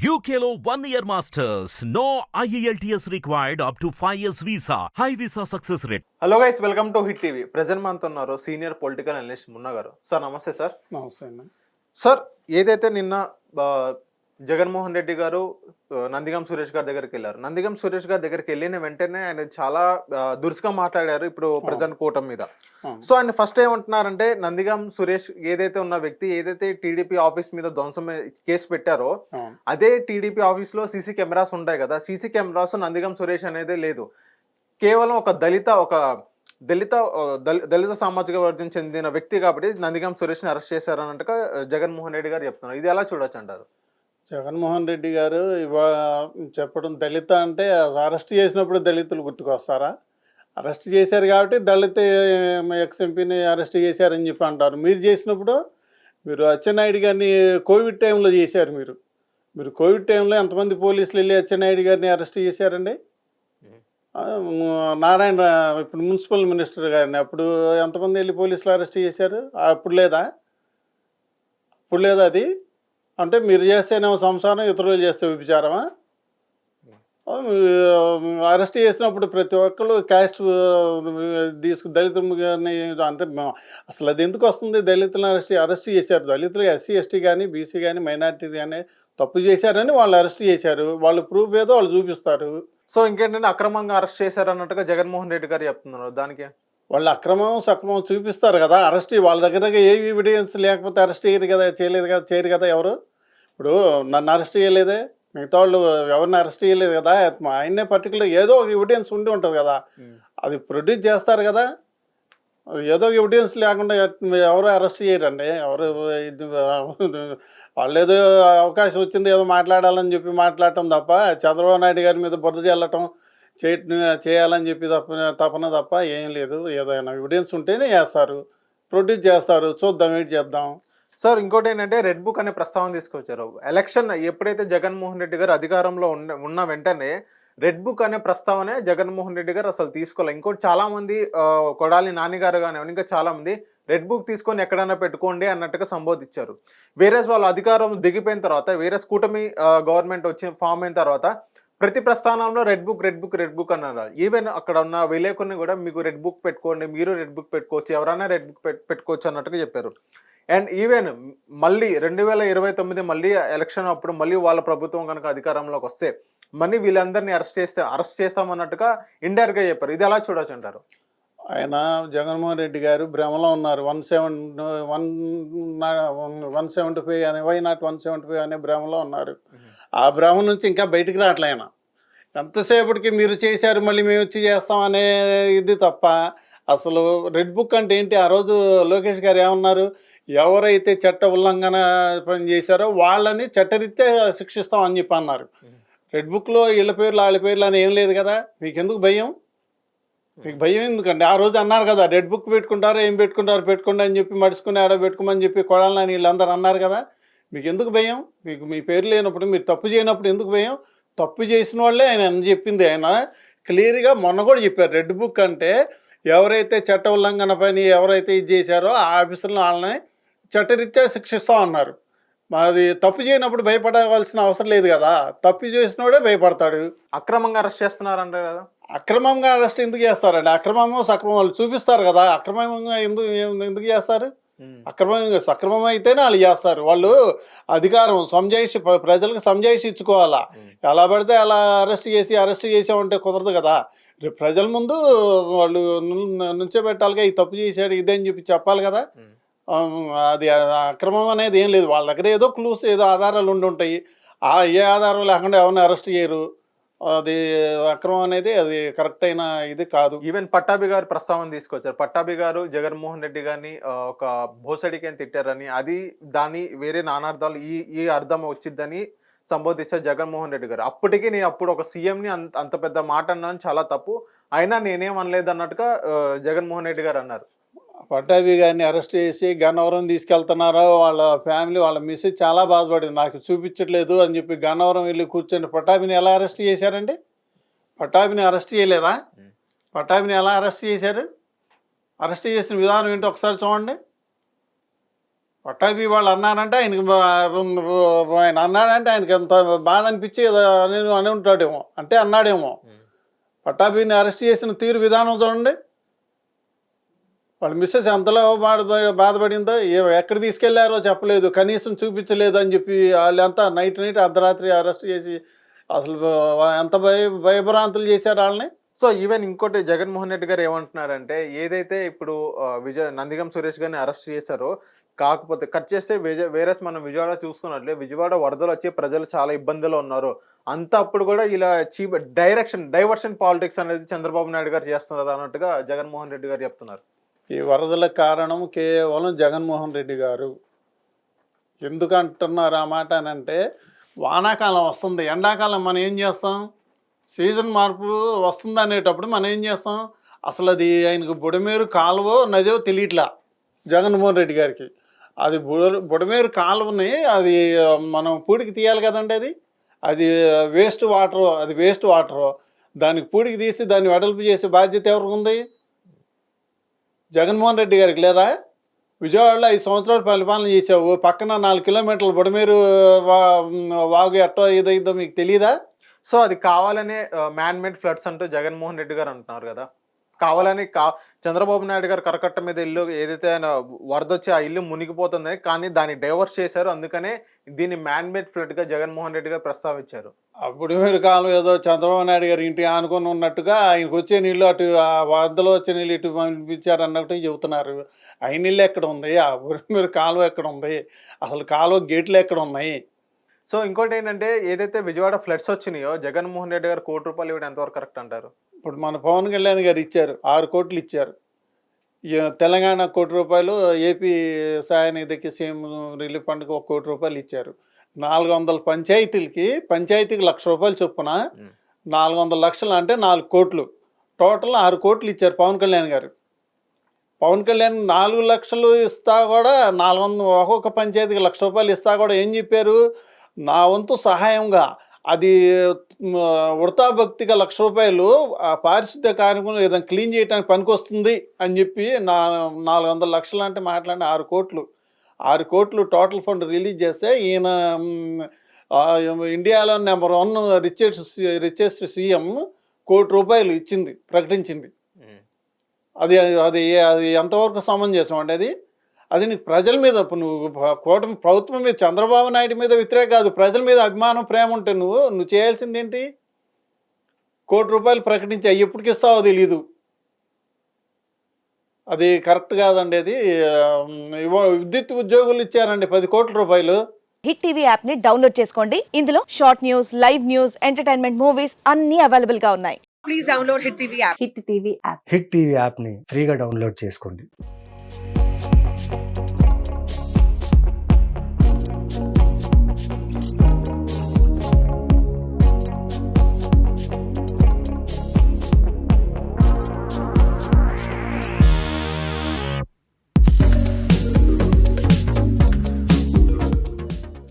One year masters. No E IELTS required up to 5 years visa. High visa success rate. Hello guys welcome to Hit TV present మనతో ఉన్నారు senior political analyst Munna గారు sir నమస్తే sir నమస్తే అండి sir ఏదైతే నిన్న జగన్మోహన్ రెడ్డి గారు నందిగం సురేష్ గారి దగ్గరికి వెళ్ళారు. నందిగం సురేష్ గారి దగ్గరికి వెళ్ళిన వెంటనే ఆయన చాలా దురుసుగా మాట్లాడారు ఇప్పుడు ప్రజెంట్ కూటమి మీద. సో ఆయన ఫస్ట్ ఏమంటున్నారంటే నందిగం సురేష్ ఏదైతే ఉన్న వ్యక్తి ఏదైతే టీడీపీ ఆఫీస్ మీద ధ్వంసం కేసు పెట్టారో అదే టీడీపీ ఆఫీస్లో సీసీ కెమెరాస్ ఉంటాయి కదా సీసీ కెమెరాస్ నందిగం సురేష్ అనేది లేదు. కేవలం ఒక దళిత ఒక దళిత దళిత సామాజిక వర్గం చెందిన వ్యక్తి కాబట్టి నందిగం సురేష్ని అరెస్ట్ చేశారన్నట్టుగా జగన్మోహన్ రెడ్డి గారు చెప్తున్నారు. ఇది ఎలా చూడొచ్చు అంటారు? జగన్మోహన్ రెడ్డి గారు ఇవాళ చెప్పడం దళిత అంటే అరెస్ట్ చేసినప్పుడు దళితులు గుర్తుకొస్తారా? అరెస్ట్ చేశారు కాబట్టి దళిత ఎక్స్ ఎంపీని అరెస్ట్ చేశారని చెప్పి అంటారు. మీరు చేసినప్పుడు మీరు అచ్చెన్నాయుడు గారిని కోవిడ్ టైంలో చేశారు మీరు. మీరు కోవిడ్ టైంలో ఎంతమంది పోలీసులు వెళ్ళి అచ్చెన్నాయుడు గారిని అరెస్ట్ చేశారండి? నారాయణ ఇప్పుడు మున్సిపల్ మినిస్టర్ గారిని అప్పుడు ఎంతమంది వెళ్ళి పోలీసులు అరెస్ట్ చేశారు? అప్పుడు లేదా? అప్పుడు లేదా అది? అంటే మీరు చేస్తేనేమో సంసారం ఇతరులు చేస్తే విచారమా అరెస్ట్ చేసినప్పుడు ప్రతి ఒక్కరు క్యాస్ట్ తీసుకు దళితుని అంటే అసలు అది ఎందుకు వస్తుంది? దళితులను అరెస్ట్ అరెస్ట్ చేశారు. దళితులు ఎస్సీ ఎస్టీ కానీ బీసీ కానీ మైనార్టీ కానీ తప్పు చేశారని వాళ్ళు అరెస్ట్ చేశారు. వాళ్ళు ప్రూఫ్ ఏదో వాళ్ళు చూపిస్తారు. సో ఇంకేంటంటే అక్రమంగా అరెస్ట్ చేశారన్నట్టుగా జగన్మోహన్ రెడ్డి గారు చెప్తున్నారు. దానికి వాళ్ళు అక్రమం సక్రమం చూపిస్తారు కదా. అరెస్ట్ వాళ్ళ దగ్గర ఏ ఎవిడెన్స్ లేకపోతే అరెస్ట్ చేయరు కదా చేయలేదు కదా చేయరు కదా ఎవరు? ఇప్పుడు నన్ను అరెస్ట్ చేయలేదే మిగతా వాళ్ళు ఎవరిని అరెస్ట్ చేయలేదు కదా. మా ఆయన్నే పర్టికులర్ ఏదో ఒక ఎవిడెన్స్ ఉండి ఉంటుంది కదా. అది ప్రొడ్యూస్ చేస్తారు కదా. ఏదో ఎవిడెన్స్ లేకుండా ఎవరు అరెస్ట్ చేయరండి. ఎవరు ఇది వాళ్ళు ఏదో అవకాశం వచ్చింది ఏదో మాట్లాడాలని చెప్పి మాట్లాడటం తప్ప చంద్రబాబు నాయుడు గారి మీద బురద చల్లటం చేయ చేయాలని చెప్పి తప్ప తపన తప్ప ఏం లేదు. ఏదైనా ఎవిడెన్స్ ఉంటేనే చేస్తారు. ప్రొడ్యూస్ చేస్తారు. చూద్దాం ఏంటి చేద్దాం. సార్ ఇంకోటి ఏంటంటే రెడ్ బుక్ అనే ప్రస్తావన తీసుకొచ్చారు. ఎలక్షన్ ఎప్పుడైతే జగన్మోహన్ రెడ్డి గారు అధికారంలో ఉన్న ఉన్న వెంటనే రెడ్ బుక్ అనే ప్రస్తావనే జగన్మోహన్ రెడ్డి గారు అసలు తీసుకోవాలి ఇంకోటి చాలామంది కొడాలి నాన్నగారు గారు కానివ్వండి ఇంకా చాలామంది రెడ్ బుక్ తీసుకొని ఎక్కడైనా పెట్టుకోండి అన్నట్టుగా సంబోధించారు. వేరే వాళ్ళు అధికారం దిగిపోయిన తర్వాత వేరే కూటమి గవర్నమెంట్ వచ్చి ఫామ్ అయిన తర్వాత ప్రతి ప్రస్థానంలో red book red book red book అన్నారు ఈవెన్ అక్కడ ఉన్న విలేకరుని కూడా మీకు రెడ్ బుక్ పెట్టుకోండి మీరు రెడ్ బుక్ పెట్టుకోవచ్చు ఎవరైనా రెడ్ బుక్ పెట్టుకోవచ్చు అన్నట్టుగా చెప్పారు. అండ్ ఈవెన్ మళ్ళీ రెండు వేల ఇరవై తొమ్మిది మళ్ళీ ఎలక్షన్ అప్పుడు మళ్ళీ వాళ్ళ ప్రభుత్వం కనుక అధికారంలోకి వస్తే మళ్ళీ వీళ్ళందరినీ అరెస్ట్ చేస్తే అరెస్ట్ చేస్తామన్నట్టుగా ఇండైరెక్ట్గా చెప్పారు. ఇది ఎలా చూడొచ్చు అంటారు? ఆయన జగన్మోహన్ రెడ్డి గారు భ్రమలో ఉన్నారు. One seven one one seventy five అనే why not one seventy five అనే భ్రమలో ఉన్నారు. ఆ భ్రమ నుంచి ఇంకా బయటికి రావట్లే ఆయన ఎంతసేపటికి మీరు చేశారు మళ్ళీ మేము వచ్చి చేస్తాం అనే ఇది తప్ప అసలు రెడ్ బుక్ అంటే ఏంటి? ఆ రోజు లోకేష్ గారు ఏమన్నారు? ఎవరైతే చట్ట ఉల్లంఘన పని చేశారో వాళ్ళని చట్టరీత్యా శిక్షిస్తాం అని చెప్పి అన్నారు. రెడ్ బుక్లో వీళ్ళ పేర్లు వాళ్ళ పేర్లు అని ఏం లేదు కదా? మీకు ఎందుకు భయం మీకు భయం ఎందుకండి? ఆ రోజు అన్నారు కదా రెడ్ బుక్ పెట్టుకుంటారు ఏం పెట్టుకుంటారు పెట్టుకోండి అని చెప్పి మడుచుకుని ఆడ పెట్టుకోమని చెప్పి కొడాలని వీళ్ళందరూ అన్నారు కదా? మీకు ఎందుకు భయం? మీకు మీ పేరు లేనప్పుడు మీరు తప్పు చేయనప్పుడు ఎందుకు భయం? తప్పు చేసిన వాళ్ళే ఆయన అని చెప్పింది ఆయన. క్లియర్గా మొన్న కూడా చెప్పారు. రెడ్ బుక్ అంటే ఎవరైతే చట్ట ఉల్లంఘన పని ఎవరైతే ఇది చేశారో ఆ ఆఫీసర్లు వాళ్ళని చట్టరీత్యా శిక్షిస్తాం అన్నారు మాది తప్పు చేయనప్పుడు భయపడవలసిన అవసరం లేదు కదా. తప్పు చేసినోడే భయపడతాడు. అక్రమంగా అరెస్ట్ చేస్తున్నారంటారు కదా. అక్రమంగా అరెస్ట్ ఎందుకు చేస్తారండి? అక్రమమో సక్రమం వాళ్ళు చూపిస్తారు కదా. అక్రమంగా ఎందుకు ఎందుకు చేస్తారు? అక్రమంగా సక్రమం అయితేనే వాళ్ళు చేస్తారు. వాళ్ళు అధికారం సంజాయిషి ప్ర- ప్రజలకు సంజాయిషి ఇచ్చుకోవాలా? ఎలా పడితే అలా అరెస్ట్ చేసి అరెస్ట్ చేసామంటే కుదరదు కదా? రేపు ప్రజల ముందు వాళ్ళు నుంచే పెట్టాలిగా ఈ తప్పు చేశాడు ఇదే అని చెప్పి చెప్పాలి కదా? అది అక్రమం అనేది ఏం లేదు. వాళ్ళ దగ్గర ఏదో క్లూస్ ఏదో ఆధారాలు ఉండి ఉంటాయి. ఆ ఏ ఆధారం లేకుండా ఎవరిని అరెస్ట్ చేయరు. అది అక్రమం అనేది అది కరెక్ట్ అయిన ఇది కాదు. ఈవెన్ పట్టాభి గారు ప్రస్తావన తీసుకొచ్చారు. పట్టాభి గారు జగన్మోహన్ రెడ్డి గారిని ఒక భోసడికి అని తిట్టారని అది దాని వేరే నానార్థాలు ఈ ఈ అర్థం వచ్చిద్దని సంబోధించారు జగన్మోహన్ రెడ్డి గారు. అప్పటికి నేను అప్పుడు ఒక సీఎంని అంత అంత పెద్ద మాట అన్నాను చాలా తప్పు. అయినా నేనేం అనలేదు అన్నట్టుగా జగన్మోహన్ రెడ్డి గారు అన్నారు. పట్టాభి గారిని అరెస్ట్ చేసి గన్నవరం తీసుకెళ్తున్నారో వాళ్ళ ఫ్యామిలీ వాళ్ళ మిస్సెస్ చాలా బాధపడింది. నాకు చూపించట్లేదు అని చెప్పి గన్నవరం వెళ్ళి కూర్చొని పట్టాభిని ఎలా అరెస్ట్ చేశారండి? పట్టాభిని అరెస్ట్ చేయలేదా. పట్టాభిని ఎలా అరెస్ట్ చేశారు? అరెస్ట్ చేసిన విధానం ఏంటో ఒకసారి చూడండి. పట్టాభి వాళ్ళు అన్నారంటే ఆయనకి ఆయన అన్నాడంటే ఆయనకి ఎంత బాధ అనిపించి అని ఉంటాడేమో. అంటే అన్నాడేమో. పట్టాభిని అరెస్ట్ చేసిన తీరు విధానం చూడండి. వాళ్ళ మిస్సెస్ ఎంతలో బాధ బాధపడిందో ఎక్కడ తీసుకెళ్ళారో చెప్పలేదు కనీసం చూపించలేదు అని చెప్పి వాళ్ళంతా నైట్ నైట్ అర్ధరాత్రి అరెస్ట్ చేసి అసలు ఎంత భయ భయభ్రాంతులు చేశారు వాళ్ళని? సో ఈవెన్ ఇంకోటి జగన్మోహన్ రెడ్డి గారు ఏమంటున్నారంటే ఏదైతే ఇప్పుడు విజయ విజయ్ నందిగం సురేష్ గారిని అరెస్ట్ చేశారో కాకపోతే కట్ చేస్తే విజయ్ వేరే మనం విజయవాడ చూసుకున్నట్లే విజయవాడ వరదలు వచ్చి ప్రజలు చాలా ఇబ్బందుల్లో ఉన్నారు. అంత అప్పుడు కూడా ఇలా చీప్ డైరెక్షన్ డైవర్షన్ పాలిటిక్స్ అనేది చంద్రబాబు నాయుడు గారు చేస్తున్నారు అన్నట్టుగా జగన్మోహన్ రెడ్డి గారు చెప్తున్నారు. ఈ వరదల కారణం కేవలం జగన్మోహన్ రెడ్డి గారు. ఎందుకు అంటున్నారు ఆ మాట అని అంటే వానాకాలం వస్తుంది ఎండాకాలం మనం ఏం చేస్తాం? సీజన్ మార్పు వస్తుంది అనేటప్పుడు మనం ఏం చేస్తాం? అసలు అది ఆయనకు బుడమేరు కాలువో నదో తెలియట్లా జగన్మోహన్ రెడ్డి గారికి. అది బుడ బుడమేరు కాలువని అది మనం పూడికి తీయాలి కదండి అది? అది వేస్ట్ వాటర్ అది వేస్ట్ వాటర్. దానికి పూడికి తీసి దాన్ని వెడల్పు చేసే బాధ్యత ఎవరికి ఉంది? జగన్మోహన్ రెడ్డి గారికి లేదా? విజయవాడలో ఐదు సంవత్సరాలు పరిపాలన చేసావు పక్కన నాలుగు కిలోమీటర్లు బుడమేరు వా వాగు ఎట్టో ఏదైందో మీకు తెలియదా సో అది కావాలనే మ్యాన్ మేడ్ ఫ్లడ్స్ అంటూ జగన్మోహన్ రెడ్డి గారు అంటున్నారు కదా. కావాలని కా చంద్రబాబు నాయుడు గారు కరకట్ట మీద ఇల్లు ఏదైతే ఆయన వరద వచ్చి ఆ ఇల్లు మునిగిపోతుంది కానీ దాన్ని డైవర్స్ చేశారు. అందుకనే దీన్ని మ్యాన్ మేడ్ ఫ్లడ్గా జగన్మోహన్ రెడ్డి గారు ప్రస్తావించారు. అప్పుడు మీరు కాలం ఏదో చంద్రబాబు నాయుడు గారి ఇంటి ఆనుకొని ఉన్నట్టుగా ఆయనకు వచ్చే నీళ్ళు అటు ఆ వరదలో వచ్చే నీళ్ళు ఇటు పంపించారు అన్నట్టు చెబుతున్నారు. ఆ నీళ్ళు ఎక్కడ ఉంది? ఆ మీరు కాలువ ఎక్కడ ఉంది? అసలు కాలువ గేట్లు ఎక్కడ ఉన్నాయి? సో ఇంకోటి ఏంటంటే ఏదైతే విజయవాడ ఫ్లడ్స్ వచ్చినాయో జగన్మోహన్ రెడ్డి గారు కోటి రూపాయలు ఇవ్వడం ఎంతవరకు కరెక్ట్ అంటారు? ఇప్పుడు మన పవన్ కళ్యాణ్ గారు ఇచ్చారు ఆరు కోట్లు ఇచ్చారు. తెలంగాణ కోటి రూపాయలు ఏపీ సాయ నిధికి సీఎం రిలీఫ్ ఫండ్కి ఒక కోటి రూపాయలు ఇచ్చారు. నాలుగు వందల పంచాయతీలకి పంచాయతీకి లక్ష రూపాయలు చొప్పున. నాలుగు వందల లక్షలు అంటే నాలుగు కోట్లు. టోటల్ ఆరు కోట్లు ఇచ్చారు పవన్ కళ్యాణ్ గారు. పవన్ కళ్యాణ్ నాలుగు లక్షలు ఇస్తా కూడా నాలుగు వందల ఒక్కొక్క పంచాయతీకి లక్ష రూపాయలు ఇస్తా కూడా ఏం చెప్పారు? నా వంతు సహాయంగా అది మ్, ఉడతా భక్తిగా లక్ష రూపాయలు ఆ పారిశుద్ధ్య కార్యక్రమం ఏదైనా క్లీన్ చేయడానికి పనికొస్తుంది అని చెప్పి నా నాలుగు వందల లక్షలు అంటే మాట్లాడిన ఆరు కోట్లు. ఆరు కోట్లు టోటల్ ఫండ్ రిలీజ్ చేస్తే ఈయన ఇండియాలో number one richest richest CM crore రూపాయలు ఇచ్చింది ప్రకటించింది. అది అది అది ఎంతవరకు సమంజసం అంటే అది? అది నీకు ప్రజల మీద ఇప్పుడు నువ్వు కూటమి ప్రభుత్వం మీద చంద్రబాబు నాయుడు మీద వ్యతిరేక కాదు. ప్రజల మీద అభిమానం ప్రేమ ఉంటే నువ్వు నువ్వు చేయాల్సింది ఏంటి కోటి రూపాయలు ప్రకటించి అవి ఎప్పటికి ఇస్తావో తెలీదు. అది కరెక్ట్ కాదండి అది. విద్యుత్ ఉద్యోగులు ఇచ్చారండి పది కోట్ల రూపాయలు. హిట్ టీవీ యాప్ని డౌన్లోడ్ చేసుకోండి. ఇందులో short news live news entertainment movies అన్ని అవైలబుల్గా ఉన్నాయి. Please download Hit TV app. Hit TV app Hit TV యాప్ని ఫ్రీగా డౌన్లోడ్ చేసుకోండి.